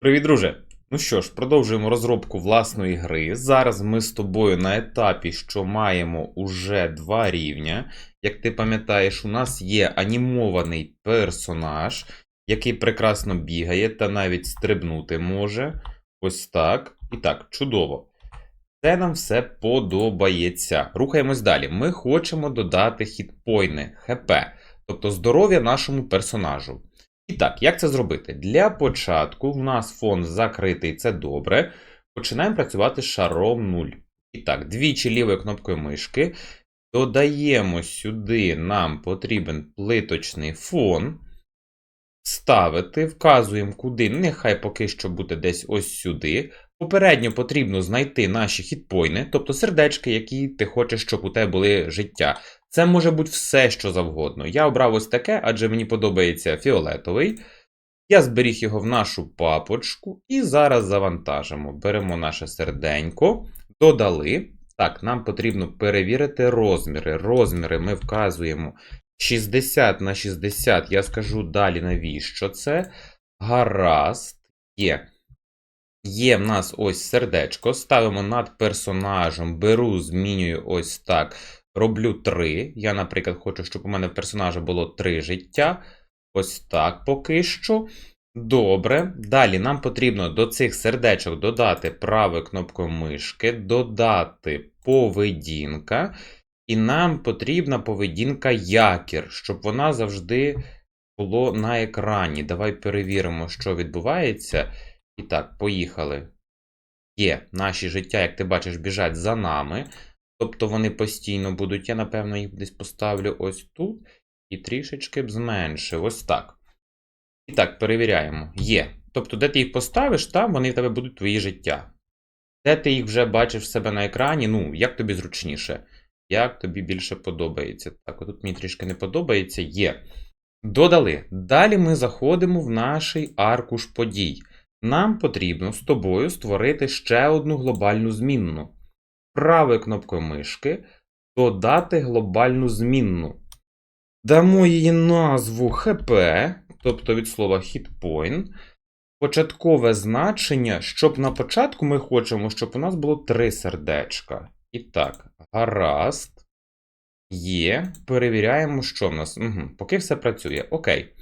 Привіт, друже! Ну що ж, продовжуємо розробку власної гри. Зараз ми з тобою на етапі, що маємо уже два рівня. Як ти пам'ятаєш, у нас є анімований персонаж, який прекрасно бігає та навіть стрибнути може. Ось так. І так, чудово. Це нам все подобається. Рухаємось далі. Ми хочемо додати хітпойни, ХП, тобто здоров'я нашому персонажу. І так, як це зробити? Для початку в нас фон закритий, це добре. Починаємо працювати з шаром 0. І так, двічі лівою кнопкою мишки. Додаємо сюди, нам потрібен плиточний фон. Ставити, вказуємо куди, нехай поки що буде десь ось сюди. Попередньо потрібно знайти наші хітпойни, тобто сердечки, які ти хочеш, щоб у тебе були життя. Це може бути все, що завгодно. Я обрав ось таке, адже мені подобається фіолетовий. Я зберіг його в нашу папочку і зараз завантажимо. Беремо наше серденько, додали. Так, нам потрібно перевірити розміри. Розміри ми вказуємо 60 на 60. Я скажу далі, навіщо це. Гаразд. Є. Є в нас ось сердечко. Ставимо над персонажем, беру, змінюю ось так. Роблю 3. Я, наприклад, хочу, щоб у мене в персонажа було 3 життя. Ось так поки що. Добре. Далі нам потрібно до цих сердечок додати правою кнопкою мишки, додати поведінка. І нам потрібна поведінка якір, щоб вона завжди було на екрані. Давай перевіримо, що відбувається. І так, поїхали. Є наші життя, як ти бачиш, біжать за нами. Тобто вони постійно будуть. Я, напевно, їх десь поставлю ось тут. І трішечки б зменшив. Ось так. І так, перевіряємо. Є. Тобто, де ти їх поставиш, там вони в тебе будуть твої життя. Де ти їх вже бачиш в себе на екрані, ну, як тобі зручніше. Як тобі більше подобається. Так, отут мені трішки не подобається. Є. Додали. Далі ми заходимо в наш аркуш подій. Нам потрібно з тобою створити ще одну глобальну змінну. Правою кнопкою мишки додати глобальну змінну. Дамо її назву ХП, тобто від слова hitpoint. Початкове значення, щоб на початку ми хочемо, щоб у нас було три сердечка. І так, гаразд. Є. Перевіряємо, що в нас. Угу. Поки все працює. Окей.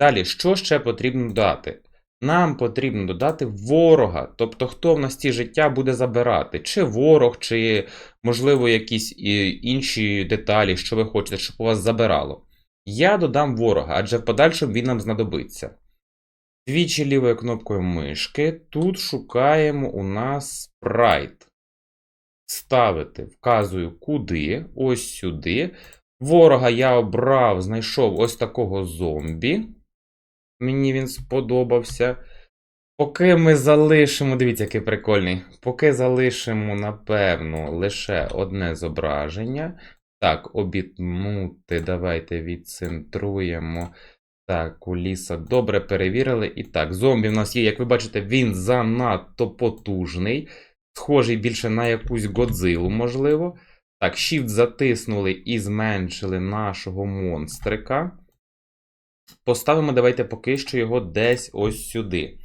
Далі, що ще потрібно дати? Нам потрібно додати ворога. Тобто, хто в нас ті життя буде забирати? Чи ворог, чи, можливо, якісь інші деталі, що ви хочете, щоб у вас забирало. Я додам ворога, адже в подальшому він нам знадобиться. Двічі лівою кнопкою мишки. Тут шукаємо у нас спрайт. Ставити, вказую куди, ось сюди. Ворога я обрав, знайшов ось такого зомбі. Мені він сподобався. Поки ми залишимо, дивіться, який прикольний. Поки залишимо, напевно, лише одне зображення. Так, обітнути, давайте відцентруємо. Так, куліса добре перевірили. І так, зомбі в нас є, як ви бачите, він занадто потужний. Схожий більше на якусь Годзилу, можливо. Так, Shift затиснули і зменшили нашого монстрика. Поставимо, давайте поки що його десь ось сюди.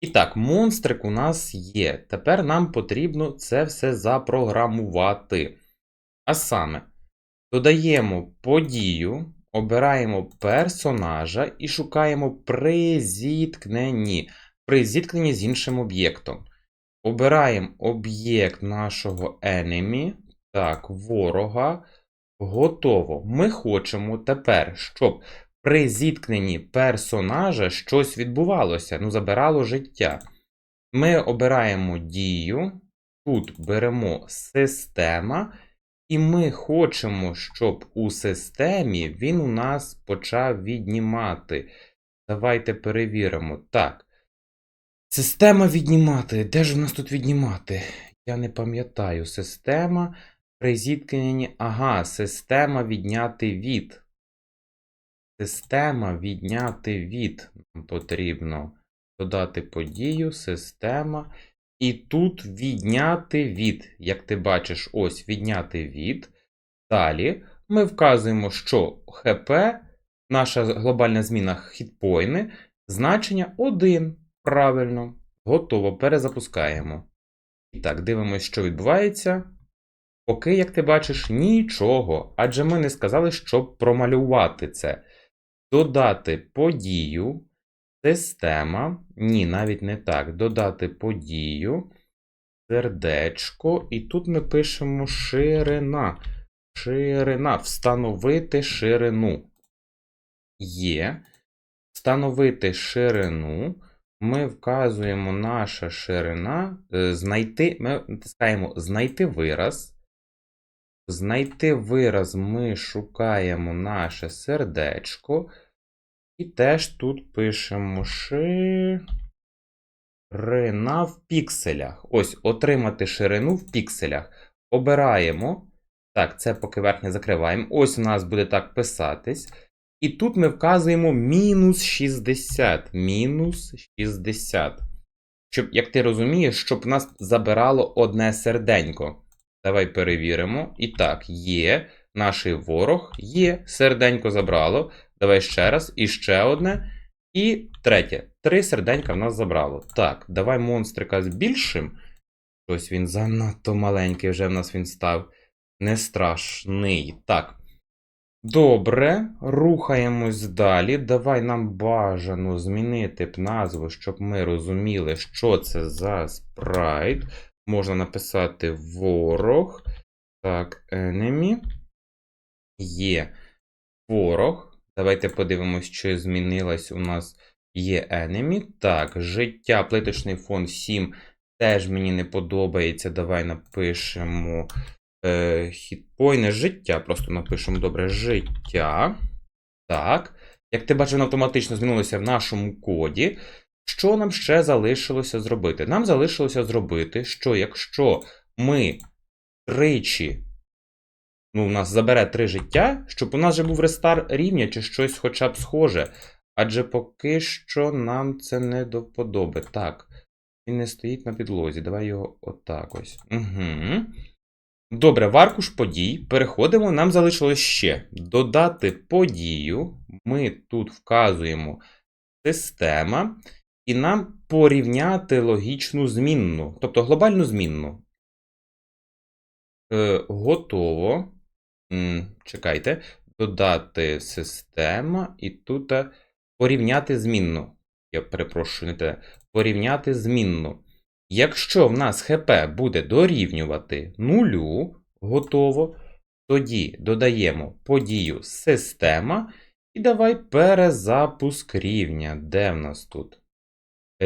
І так, монстрик у нас є. Тепер нам потрібно це все запрограмувати. А саме, додаємо подію, обираємо персонажа і шукаємо при зіткненні. При зіткненні з іншим об'єктом. Обираємо об'єкт нашого enemy. Так, ворога. Готово. Ми хочемо тепер, щоб при зіткненні персонажа щось відбувалося, ну, забирало життя. Ми обираємо дію, тут беремо система, і ми хочемо, щоб у системі він у нас почав віднімати. Давайте перевіримо. Так. Система віднімати. Де ж у нас тут віднімати? Я не пам'ятаю. Система при зіткненні. Ага, система відняти від. Система відняти від. Нам потрібно додати подію, система. І тут відняти від. Як ти бачиш, ось відняти від. Далі ми вказуємо, що ХП, наша глобальна зміна хітпойни, значення 1. Правильно. Готово. Перезапускаємо. І так, дивимось, що відбувається. Поки, як ти бачиш, нічого. Адже ми не сказали, щоб промалювати це. Додати подію. Система. Ні, навіть не так. Додати подію. Сердечко. І тут ми пишемо ширина. Ширина. Встановити ширину. Є. Встановити ширину. Ми вказуємо наша ширина. е, Знайти. Ми натискаємо знайти вираз. Знайти вираз ми шукаємо наше сердечко. І теж тут пишемо ширина в пікселях. Ось, отримати ширину в пікселях. Обираємо. Так, це поки верхнє закриваємо. Ось у нас буде так писатись. І тут ми вказуємо мінус 60. Мінус 60. Щоб, як ти розумієш, щоб нас забирало одне серденько. Давай перевіримо. І так, є. Наш ворог є. Серденько забрало. Давай ще раз. І ще одне. І третє. Три серденька в нас забрало. Так, давай монстрика збільшим. Ось він занадто маленький вже в нас він став. Не страшний. Так. Добре, рухаємось далі. Давай нам бажано змінити б назву, щоб ми розуміли, що це за спрайт. Можна написати ворог. Так, enemy. Є ворог. Давайте подивимось, що змінилось у нас. Є enemy. Так, життя, плиточний фон 7 теж мені не подобається. Давай напишемо. Е, хітпойне життя. Просто напишемо добре життя. Так. Як ти бачиш, воно автоматично змінилося в нашому коді. Що нам ще залишилося зробити? Нам залишилося зробити, що якщо ми тричі, ну, у нас забере три життя, щоб у нас же був рестар рівня чи щось хоча б схоже. Адже поки що нам це не до вподоби. Так. Він не стоїть на підлозі. Давай його отак ось. Угу. Добре, в аркуш подій переходимо. Нам залишилось ще додати подію. Ми тут вказуємо система, і нам порівняти логічну змінну, тобто глобальну змінну. Е, готово. М, чекайте. Додати система, і тут е, порівняти змінну. Я перепрошую, не те. Порівняти змінну. Якщо в нас ХП буде дорівнювати нулю, готово, тоді додаємо подію система і давай перезапуск рівня. Де в нас тут?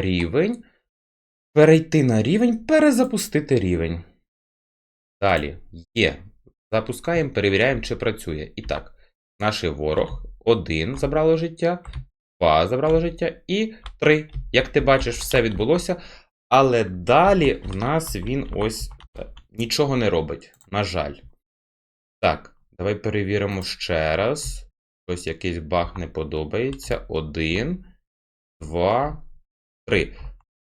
Рівень. Перейти на рівень, перезапустити рівень. Далі є. Запускаємо, перевіряємо, чи працює. І так, наш ворог 1 забрало життя, 2 забрало життя і 3. Як ти бачиш, все відбулося. Але далі в нас він ось е, нічого не робить. На жаль. Так, давай перевіримо ще раз. Ось якийсь баг не подобається. Один, два, три.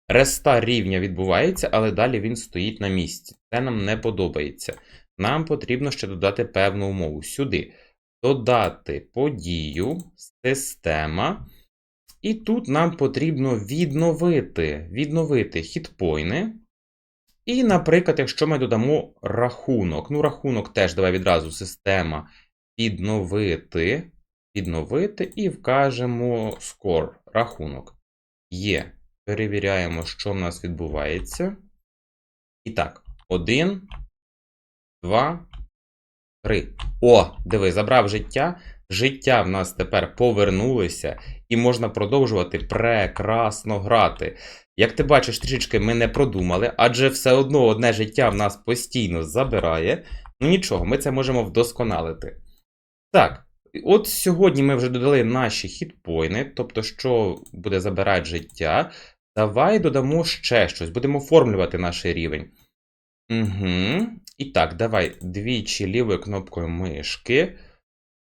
Реста рівня відбувається, але далі він стоїть на місці. Це нам не подобається. Нам потрібно ще додати певну умову. Сюди. Додати подію, система. І тут нам потрібно відновити, відновити хітпойни. І, наприклад, якщо ми додамо рахунок. Ну, рахунок теж давай відразу система відновити. Відновити і вкажемо score, рахунок. Є. Перевіряємо, що в нас відбувається. І так, 1, 2, 3. О, диви, забрав життя. Життя в нас тепер повернулося, і можна продовжувати прекрасно грати. Як ти бачиш, трішечки ми не продумали, адже все одно одне життя в нас постійно забирає. Ну нічого, ми це можемо вдосконалити. Так, от сьогодні ми вже додали наші хітпойни, тобто, що буде забирати життя. Давай додамо ще щось, будемо оформлювати наш рівень. Угу. І так, давай двічі лівою кнопкою мишки.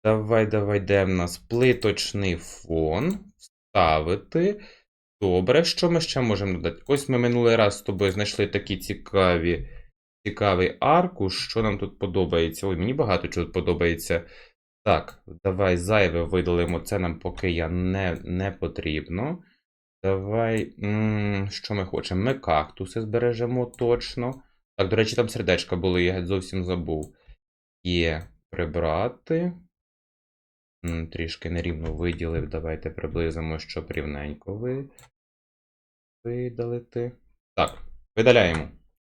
Давай, давай, де в нас плиточний фон. Вставити. Добре, що ми ще можемо додати? Ось ми минулий раз з тобою знайшли такі цікаві, цікавий аркуш. Що нам тут подобається? Ой, мені багато чого подобається. Так, давай зайве видалимо. Це нам поки я не, не потрібно. Давай. м, Що ми хочемо? Ми кактуси збережемо точно. Так, до речі, там сердечка були, я зовсім забув. Є прибрати. М, Трішки нерівно виділив. Давайте приблизимо, щоб рівненько ви... видалити. Так, видаляємо.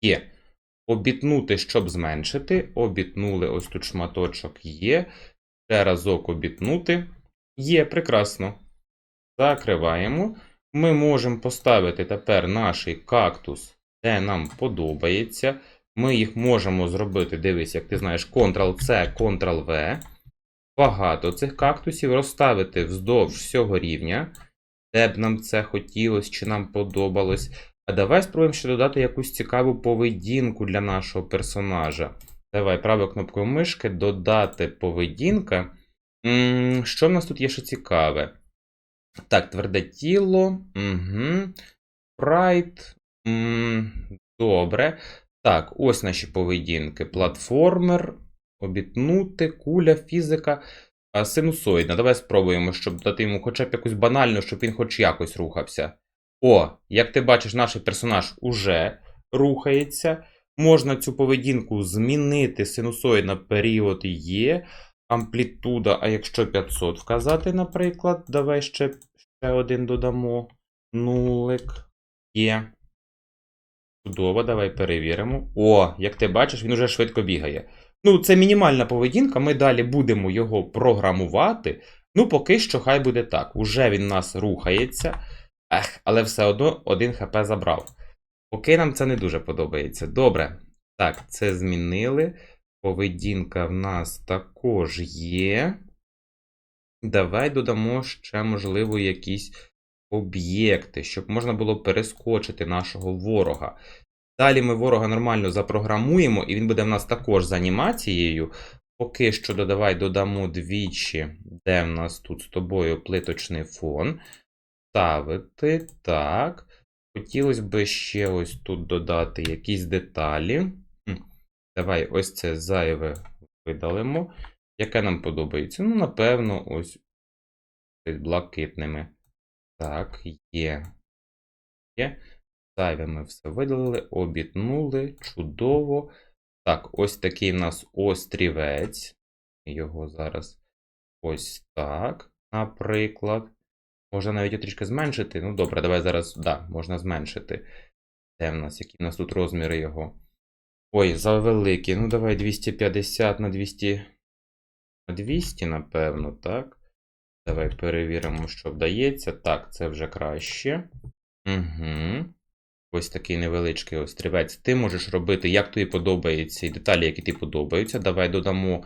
Є. Обітнути, щоб зменшити. Обітнули ось тут шматочок є. Ще разок обітнути. Є, прекрасно. Закриваємо. Ми можемо поставити тепер наш кактус, де нам подобається. Ми їх можемо зробити, дивись, як ти знаєш, Ctrl-C, Ctrl-V. Багато цих кактусів розставити вздовж всього рівня, де б нам це хотілося чи нам подобалось. А давай спробуємо ще додати якусь цікаву поведінку для нашого персонажа. Давай правою кнопкою мишки додати поведінка. Що в нас тут є ще цікаве? Так, тверде тіло. Угу. Прайд. Добре. Так, ось наші поведінки. Платформер, обітнути, куля, фізика, синусоїдна. Давай спробуємо, щоб дати йому хоча б якусь банальну, щоб він хоч якось рухався. О, як ти бачиш, наш персонаж уже рухається. Можна цю поведінку змінити. Синусоїдна період є. Амплітуда, а якщо 500 вказати, наприклад, давай ще, ще один додамо. Нулик. Є. Чудово, давай перевіримо. О, як ти бачиш, він уже швидко бігає. Ну, це мінімальна поведінка, ми далі будемо його програмувати. Ну, поки що хай буде так. Уже він нас рухається. Ех, але все одно один хп забрав. Поки нам це не дуже подобається. Добре. Так, це змінили. Поведінка в нас також є. Давай додамо ще, можливо, якісь об'єкти, щоб можна було перескочити нашого ворога. Далі ми ворога нормально запрограмуємо, і він буде в нас також з анімацією. Поки що додавай додамо двічі, де в нас тут з тобою плиточний фон. Ставити. Так. Хотілося б ще ось тут додати якісь деталі. Давай ось це зайве видалимо. Яке нам подобається? Ну, напевно, ось блакитними. Так, є. Є. Зайве ми все видалили, обітнули. Чудово. Так, ось такий в нас острівець. Його зараз ось так, наприклад. Можна навіть трішки зменшити. Ну, добре, давай зараз. Да, можна зменшити. Де в нас? Які в нас тут розміри його? Ой, завеликі. Ну, давай 250 на 200. На 200, напевно, так. Давай перевіримо, що вдається. Так, це вже краще. Угу. Ось такий невеличкий острівець. Ти можеш робити, як тобі подобається, і деталі, які тобі подобаються. Давай додамо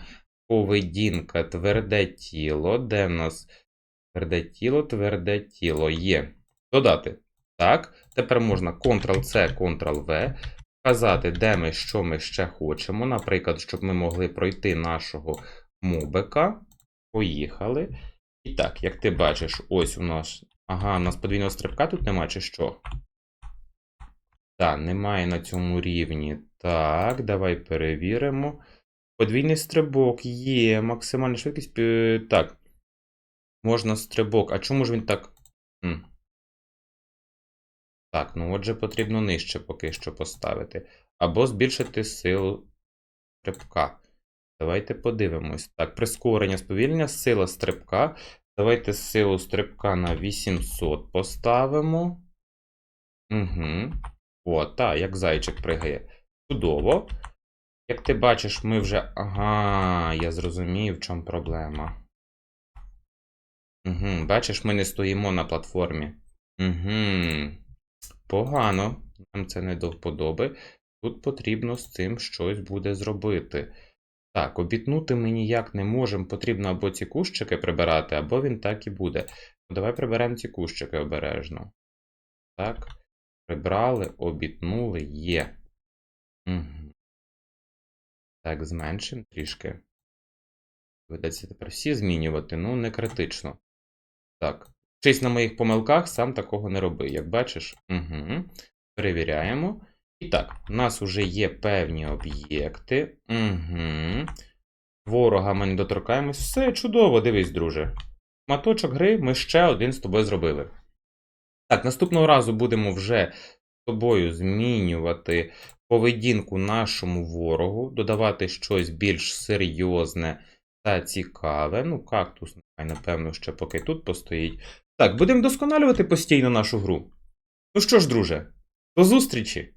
поведінка, тверде тіло. Де в нас тверде тіло, тверде тіло є. Додати. Так. Тепер можна Ctrl-C, Ctrl-V. Вказати, де ми, що ми ще хочемо. Наприклад, щоб ми могли пройти нашого мобика. Поїхали. І так, як ти бачиш, ось у нас. Ага, у нас подвійного стрибка тут нема, чи що? Так, немає на цьому рівні. Так, давай перевіримо. Подвійний стрибок є. Максимальна швидкість. е, Так. Можна стрибок. А чому ж він так. Так, ну отже, потрібно нижче поки що поставити. Або збільшити силу стрибка. Давайте подивимось. Так, прискорення, сповільнення, сила стрибка. Давайте силу стрибка на 800 поставимо. Угу. О, так, як зайчик пригає. Чудово. Як ти бачиш, ми вже. Ага, я зрозумів, в чому проблема. Угу, Бачиш, ми не стоїмо на платформі. Угу. Погано. Нам це не до вподоби. Тут потрібно з цим щось буде зробити. Так, обітнути ми ніяк не можемо. Потрібно або ці кущики прибирати, або він так і буде. Ну, Давай приберемо ці кущики обережно. Так. Прибрали, обітнули, є. Угу. Так, зменшимо трішки. Доведеться тепер всі змінювати, ну, не критично. Так. Вчись на моїх помилках, сам такого не роби, як бачиш. Угу. Перевіряємо. І так, у нас вже є певні об'єкти. Угу. Ворога ми не доторкаємось. Все чудово, дивись, друже. Маточок гри ми ще один з тобою зробили. Так, наступного разу будемо вже з тобою змінювати поведінку нашому ворогу, додавати щось більш серйозне та цікаве. Ну, кактус, напевно, ще поки тут постоїть. Так, будемо досконалювати постійно нашу гру. Ну що ж, друже, до зустрічі!